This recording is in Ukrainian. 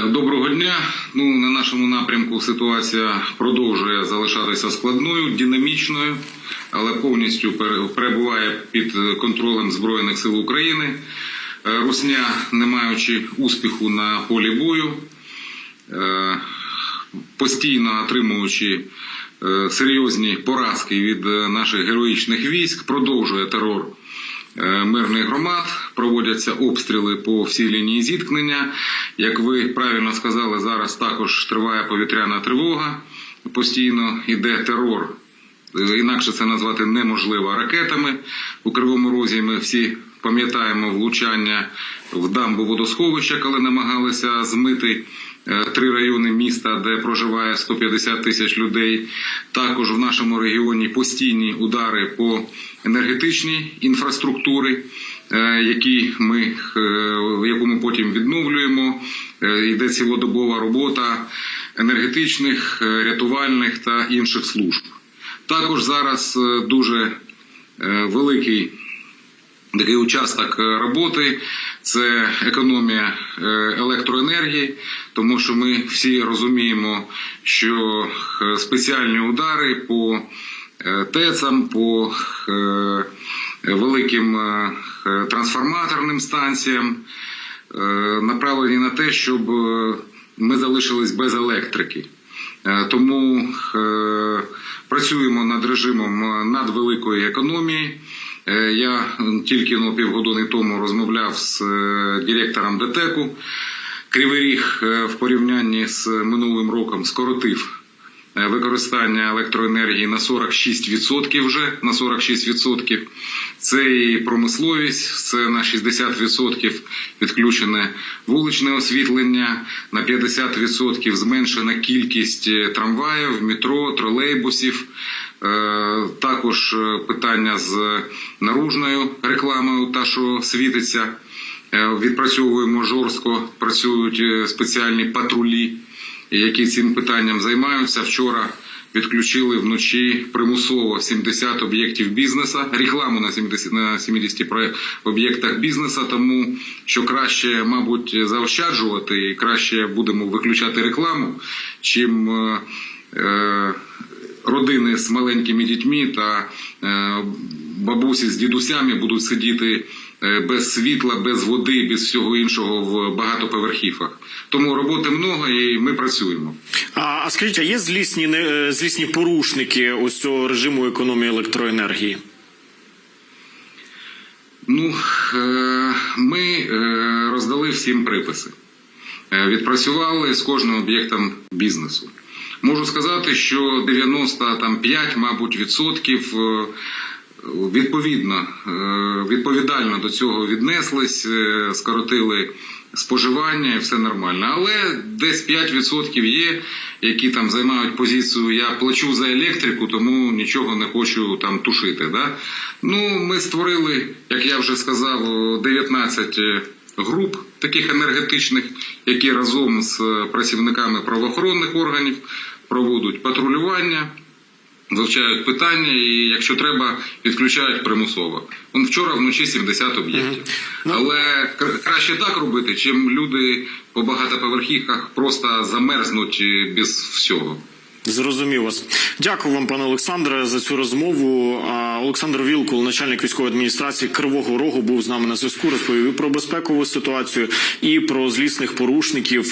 Так, доброго дня. Ну на нашому напрямку ситуація продовжує залишатися складною, динамічною, але повністю перебуває під е, контролем збройних сил України. Е, Русня, не маючи успіху на полі бою, е, постійно отримуючи серйозні поразки від наших героїчних військ, продовжує терор мирних громад, проводяться обстріли по всій лінії зіткнення. Як ви правильно сказали, зараз також триває повітряна тривога, постійно йде терор. Е, Інакше це назвати неможливо ракетами. У Кривому Розі ми всі пам'ятаємо влучання в дамбу водосховища, коли намагалися змити е, три райони міста, де проживає 150 тисяч людей. Також в нашому регіоні постійні удари по енергетичній інфраструктурі, е, які ми, е, яку ми потім відновлюємо. Йде цілодобова робота енергетичних, рятувальних та інших служб. Також зараз дуже великий такий участок е, роботи це економія е, електроенергії, тому що ми всі розуміємо, що е, спеціальні удари по ТЕЦам, по великим трансформаторним станціям направлені на те, щоб ми залишились без електрики. Тому працюємо над режимом надвеликої економії. Е, Я тільки ну, півгодини тому розмовляв з е, директором ДТЕКу. Кривий Ріг е, в порівнянні з минулим роком скоротив використання електроенергії на 46% вже на 46%. Це і промисловість, це на 60% відключене вуличне освітлення, на 50% зменшена кількість трамваїв, метро, тролейбусів. Е, Також е, питання з наружною рекламою, та що світиться. Е, Відпрацьовуємо жорстко, працюють спеціальні патрулі, які цим питанням займаються. Вчора відключили вночі примусово 70 об'єктів бізнесу, рекламу на 70, на 70 про- об'єктах бізнесу, тому що краще, мабуть, заощаджувати і краще будемо виключати рекламу, чим родини з маленькими дітьми та е, бабусі з дідусями будуть сидіти е, без світла, без води, без всього іншого в багатоповерхівках. Тому роботи много і ми працюємо. А, а скажіть, а є злісні е, злісні порушники ось цього режиму економії електроенергії? Ну, ми роздали всім приписи. Відпрацювали з кожним об'єктом бізнесу. Можу сказати, що 95, мабуть, відсотків е, відповідно, е, відповідально до цього віднеслись, е, скоротили споживання і все нормально. Але десь 5% є, які там займають позицію Я плачу за електрику, тому нічого не хочу там тушити. Да? Ну, ми створили, як я вже сказав, 19 груп таких енергетичних, які разом з працівниками правоохоронних органів проводять патрулювання. Вивчають питання і, якщо треба, відключають примусово. Он вчора вночі 70 об'єктів. Але краще так робити, чим люди по багатоповерхівках просто замерзнуть е, без всього. Зрозумів вас. Дякую вам, пане Олександре, за цю розмову. Олександр Вілкул, начальник військової адміністрації Кривого Рогу, був з нами на зв'язку. Розповів про безпекову ситуацію, і про злісних порушників.